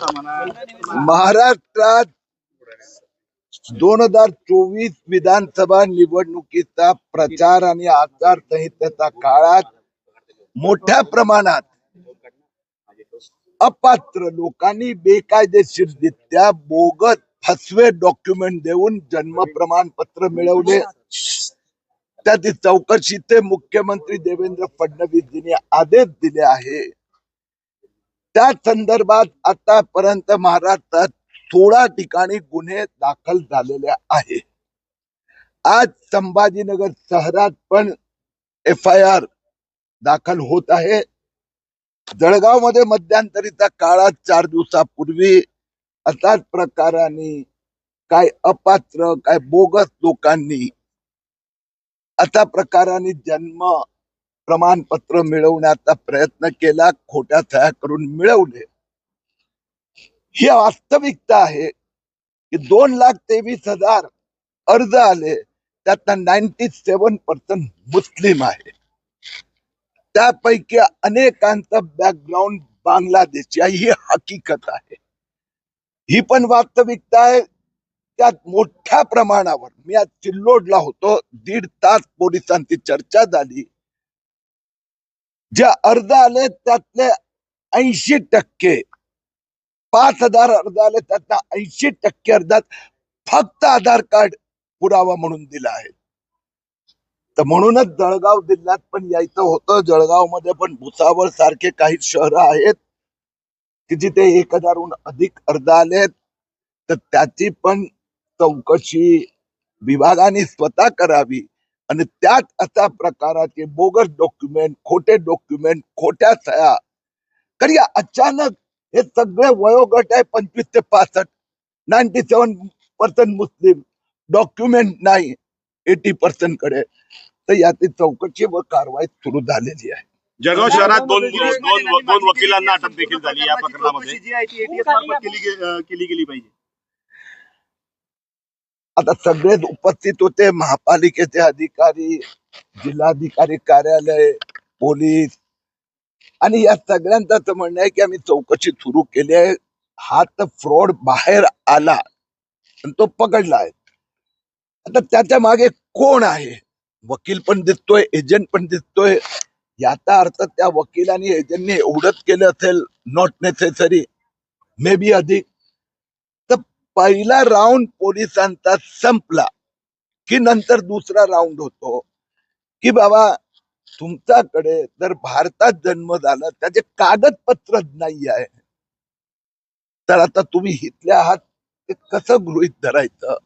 महाराष्ट्रात दोन हजार चोवीस विधानसभा निवडणुकीचा प्रचार आणि आचारसंहितेचा काळात मोठ्या प्रमाणात अपात्र लोकांनी बेकायदेशीररित्या बोगत फसवे डॉक्युमेंट देऊन जन्म प्रमाणपत्र मिळवले. त्याची चौकशीचे मुख्यमंत्री देवेंद्र फडणवीस यांनी आदेश दिले आहे. त्या संदर्भात आतापर्यंत महाराष्ट्रात सोळा ठिकाणी गुन्हे दाखल झालेले आहे. आज संभाजीनगर शहरात पण एफ आय आर दाखल होत आहे. जळगावमध्ये मध्यंतरीचा काळात चार दिवसापूर्वी असाच प्रकाराने काय अपात्र काय बोगस लोकांनी अशा प्रकाराने जन्म प्रमाणपत्र मिळवण्याचा प्रयत्न केला खोट्या सह्या करून मिळवले. ही वास्तविकता आहे की दोन लाख तेवीस हजार अर्ज आले त्यातला नाईन्टी सेवन पर्सेंट मुस्लिम आहे. त्यापैकी अनेकांचं बॅकग्राऊंड बांगलादेशी आहे ही हकीकत आहे. ही पण वास्तविकता आहे त्यात मोठ्या प्रमाणावर मी आज चिल्लोडला होतो दीड तास पोलिसांची चर्चा झाली. जे अर्ज आले त्यातले ऐंशी टक्के पाच हजार अर्ज आले त्यातल्या ऐंशी टक्के अर्जात फक्त आधार कार्ड पुरावा म्हणून दिला आहे. तर म्हणूनच जळगाव जिल्ह्यात पण यायचं होतं. जळगावमध्ये पण भुसावळ सारखे काही शहर आहेत की जिथे एक हजारहून अधिक अर्ज आलेत. तर त्याची पण चौकशी विभागाने स्वतः करावी. आणि त्यात अशा प्रकाराचे बोगस डॉक्युमेंट खोटे डॉक्युमेंट खोट्या सह्या. कारण या अचानक हे सगळे वयोगट आहे पंचवीस ते पासष्ट. नाईन्टी सेवन पर्सेंट मुस्लिम. डॉक्युमेंट नाही. एटी पर्सेंट कडे. तर याची चौकशी व कारवाई सुरू झालेली आहे. जळगाव शहरात दोन दोन दोन वकिलांना अटक देखील झाली या प्रकरणामध्ये. जी आहे ATS मार्फत केली गे- केली गेली पाहिजे. आता सगळेच उपस्थित होते. महापालिकेचे अधिकारी जिल्हाधिकारी कार्यालय पोलीस. आणि या सगळ्यांचं म्हणणं आहे की आम्ही चौकशी सुरू केली आहे. हा तर फ्रॉड बाहेर आला आणि तो पकडला आहे. आता त्याच्यामागे कोण आहे? वकील पण दिसतोय एजंट पण दिसतोय. याचा अर्थ त्या वकिलांनी एजंटने एवढंच केलं असेल नॉट नेसेसरी मे बी अधिक पहिला राऊंड पोलिसांचा संपला की नंतर दुसरा राऊंड होतो. की बाबा तुमच्याकडे जर भारतात जन्म झाला त्याचे कागदपत्र नाही आहे. तर आता तुम्ही इथले आहात ते कसं गृहित धरायचं?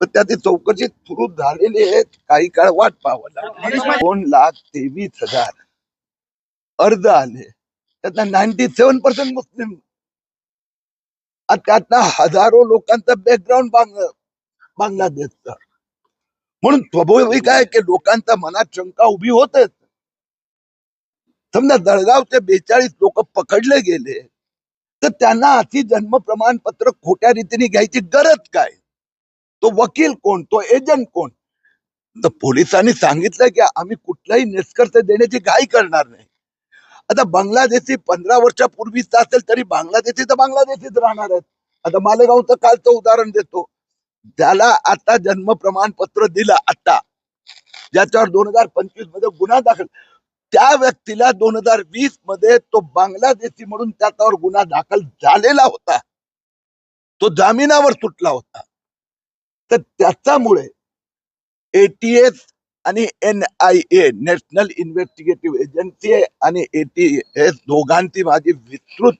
तर त्याची चौकशी सुरू झालेली आहे काही काळ वाट पाहावं लागेल. दोन लाख तेवीस हजार अर्ज आले. त्यातला नाईन्टी सेव्हन पर्सेंट मुस्लिम आणि त्यातनं हजारो लोकांचं बॅकग्राऊंड बांग बांगलादेशचा. म्हणून स्वाभाविक आहे की लोकांच्या मनात शंका उभी होतेच. समजा जळगावचे बेचाळीस लोक पकडले गेले तर त्यांना अति जन्म प्रमाणपत्र खोट्या रीतीने घ्यायची गरज काय? तो वकील कोण? तो एजंट कोण? तर पोलिसांनी सांगितलं की आम्ही कुठलाही निष्कर्ष देण्याची घाई करणार नाही. आता बांगलादेशी पंधरा वर्षापूर्वीच असेल तरी बांगलादेशी तर बांगलादेशीच राहणार आहेत. आता मालेगावचं कालचं उदाहरण देतो. त्याला आता जन्म प्रमाणपत्र दिलं आता. ज्याच्यावर दोन हजार पंचवीसमध्ये गुन्हा दाखल. त्या व्यक्तीला दोन हजार वीसमध्ये तो बांगलादेशी म्हणून त्याच्यावर गुन्हा दाखल झालेला होता. तो जामिनावर सुटला होता. तर त्याच्यामुळे एटीएस आणि N I A national investigative agency आणि ए टी एटीएस दोघांची माझी विस्तृत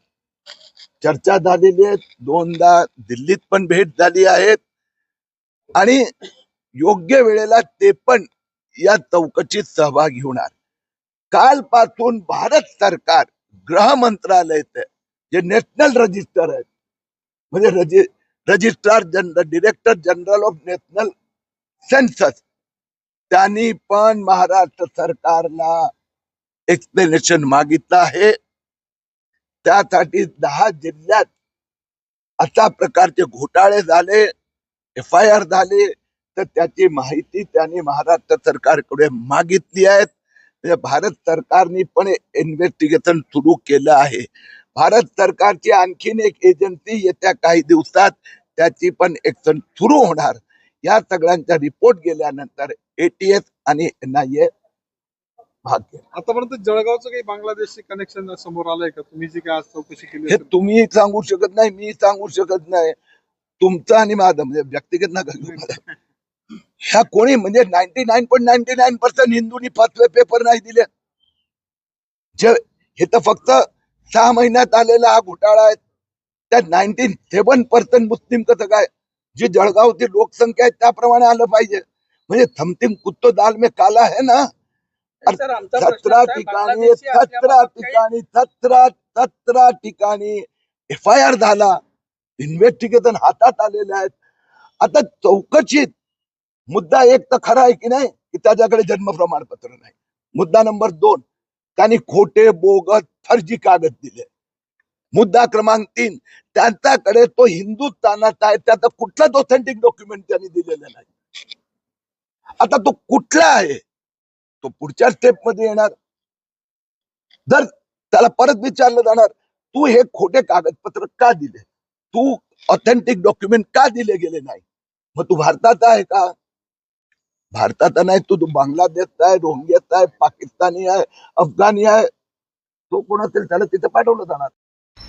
चर्चा झालेली आहे. दोनदा दिल्लीत पण भेट झाली आहे. आणि योग्य वेळेला ते पण या चौकशीत सहभागी होणार. कालपासून भारत सरकार गृह मंत्रालय जे नॅशनल रजिस्टर आहेत म्हणजे रजि registrar general director general of national census त्यांनी पण महाराष्ट्र सरकारला एक्सप्लेनेशन मागितलं आहे. त्यासाठी दहा जिल्ह्यात अशा प्रकारचे घोटाळे झाले एफ आय आर झाले तर त्याची माहिती त्यांनी महाराष्ट्र सरकारकडे मागितली आहे. म्हणजे भारत सरकारने पण इन्व्हेस्टिगेशन सुरू केलं आहे. भारत सरकारची आणखीन एक एजन्सी येत्या काही दिवसात त्याची पण एक्शन सुरू होणार. या सगळ्यांचा रिपोर्ट गेल्यानंतर एटीएस आणि एनआयए भाग घेणार. आतापर्यंत जळगावचं काही बांगलादेशचे कनेक्शन समोर आलंय का तुम्ही जी काय आज चौकशी केली हे असेल? तुम्ही सांगू शकत नाही मी सांगू शकत नाही तुमचं आणि माझं म्हणजे व्यक्तिगत नका घेऊ मला. ह्या कोणी म्हणजे ninety nine point ninety nine percent हिंदूंनी पाचवे पेपर नाही दिले जे हे तर फक्त सहा महिन्यात आलेला हा घोटाळा आहे त्यात नाईन्टी सेवन पर्सेंट मुस्लिम कसं काय जी जळगावची लोकसंख्या आहे त्याप्रमाणे आलं पाहिजे. म्हणजे थमथिम कुत्तो दाल में काला है ना? सतरा आहे, ठिकाणी सतरा ठिकाणी सतरा सतरा ठिकाणी एफ आय आर झाला. इन्व्हेस्टिगेशन हातात आलेले आहेत. आता चौकशीत मुद्दा एक तर खरा आहे की नाही की त्याच्याकडे जन्म प्रमाणपत्र नाही. मुद्दा नंबर दोन त्यांनी खोटे बोगस फर्जी कागद दिले. मुद्दा क्रमांक तीन. तो आहे. त्याचा कुठलाच ऑथेंटिक डॉक्युमेंट आता तो आहे? तो स्टेप मध्ये जर तू हे खोटे कागदपत्र का दिले? तू ऑथेंटिक डॉक्युमेंट का दिले गेले नाही? मग तू भारतात आहे का? भारतात नाही, तू तू बांगलादेश आहे आहे, पाकिस्तानी आहे, अफगाणी आहे. तो कोण असेल त्याला तिथे पाठवलं जाणार.